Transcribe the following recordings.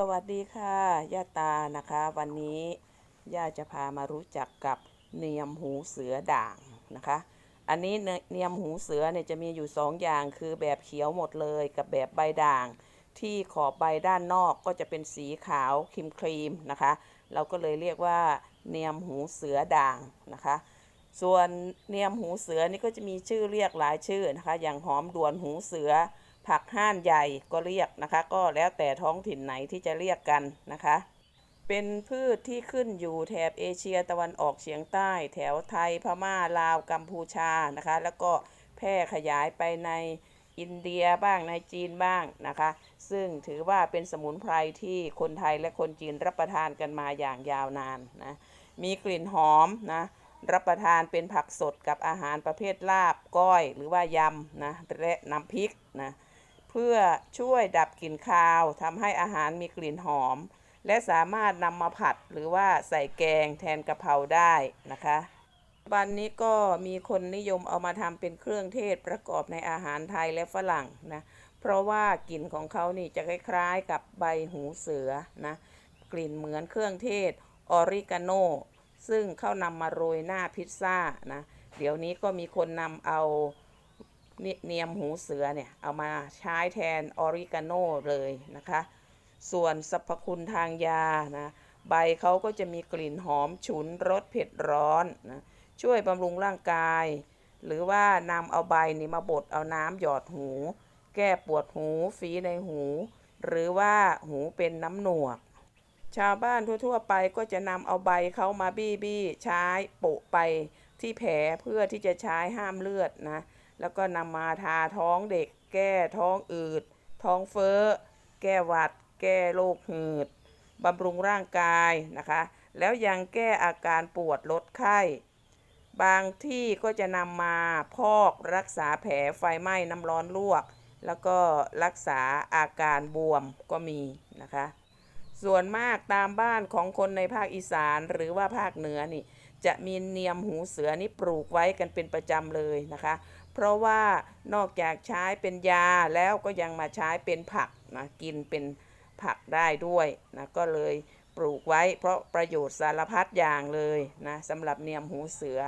สวัสดีค่ะย่าตานะคะ วันนี้ย่าจะพามารู้จักกับเนียมหูเสือด่างนะคะ อันนี้เนียมหูเสือเนี่ยจะมีอยู่สองอย่างคือแบบเขียวหมดเลยกับแบบใบด่าง ที่ขอบใบด้านนอกก็จะเป็นสีขาวครีมครีมนะคะ เราก็เลยเรียกว่าเนียมหูเสือด่างนะคะ ส่วนเนียมหูเสือนี่ก็จะมีชื่อเรียกหลายชื่อนะคะ อย่างหอมด่วนหูเสือ ผักห้านใหญ่ก็เรียกนะคะ ก็แล้วแต่ท้องถิ่นไหนที่จะเรียกกันนะคะ เป็นพืชที่ขึ้นอยู่แถบเอเชียตะวันออกเฉียงใต้ แถวไทยพม่าลาวกัมพูชานะคะ แล้วก็แพร่ขยายไปในอินเดียบ้างในจีนบ้างนะคะ ซึ่งถือว่าเป็นสมุนไพรที่คนไทยและคนจีนรับประทานกันมาอย่างยาวนานนะมีกลิ่นหอมนะรับประทานเป็นผักสดกับอาหารประเภทลาบก้อยหรือว่ายำนะและน้ำพริกนะ เพื่อช่วยดับกลิ่นคาวทำให้อาหารมีกลิ่นหอม และสามารถนำมาผัดหรือว่าใส่แกงแทนกะเพราได้นะคะปัจจุบันนี้ก็มีคนนิยมเอามาทำเป็นเครื่องเทศประกอบในอาหารไทยและฝรั่งนะ เพราะว่ากลิ่นของเขานี่จะคล้ายๆกับใบหูเสือนะ กลิ่นเหมือนเครื่องเทศออริกาโน ซึ่งเขานำมาโรยหน้าพิซซ่านะ เดี๋ยวนี้ก็มีคนนำเอา เนียมหูเสือเนี่ย เอามาใช้แทนออริกาโนเลยนะคะ ส่วนสรรพคุณทางยานะ ใบเขาก็จะมีกลิ่นหอมฉุนรสเผ็ดร้อนนะช่วยบำรุงร่างกาย หรือว่านำเอาใบนี่มาบดเอาน้ำหยอดหู แก้ปวดหูฝีในหู หรือว่าหูเป็นน้ำหนวก ชาวบ้านทั่ว ๆ ไปก็จะนำเอาใบเขามาบี้บี้ใช้โปะไปที่แผลเพื่อที่จะใช้ห้ามเลือดนะ แล้วก็นำมาทาท้องเด็ก แก้ท้องอืด ท้องเฟ้อ แก้หวัด แก้โรคหืดบำรุงร่างกายนะคะ แล้วยังแก้อาการปวดลดไข้ บางที่ก็จะนำมาพอกรักษาแผลไฟไหม้น้ำร้อนลวก แล้วก็รักษาอาการบวมก็มีนะคะ ส่วนมากตามบ้านของคนในภาคอีสานหรือว่าภาคเหนือนี่จะมีเนียมหูเสือนี่ปลูกไว้กันเป็นประจำเลยนะคะ เพราะว่านอกจากใช้เป็นยาแล้วก็ยังมาใช้เป็นผักนะกินเป็นผักได้ด้วยนะก็เลยปลูกไว้เพราะประโยชน์สารพัดอย่างเลยนะสำหรับเนียมหูเสือ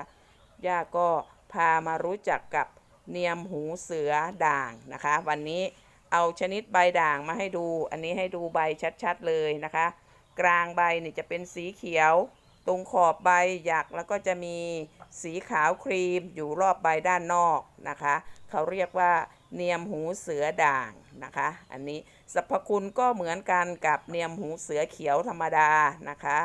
ย่าก็พามารู้จักกับเนียมหูเสือด่างนะคะ วันนี้เอาชนิดใบด่างมาให้ดู อันนี้ให้ดูใบชัดๆเลยนะคะ กลางใบนี่จะเป็นสีเขียว ตรงขอบใบหยักแล้วก็จะมีสีขาวครีมอยู่รอบใบด้านนอกนะคะ เขาเรียกว่าเนียมหูเสือด่างนะคะ อันนี้สรรพคุณก็เหมือนกันกับเนียมหูเสือเขียวธรรมดานะคะ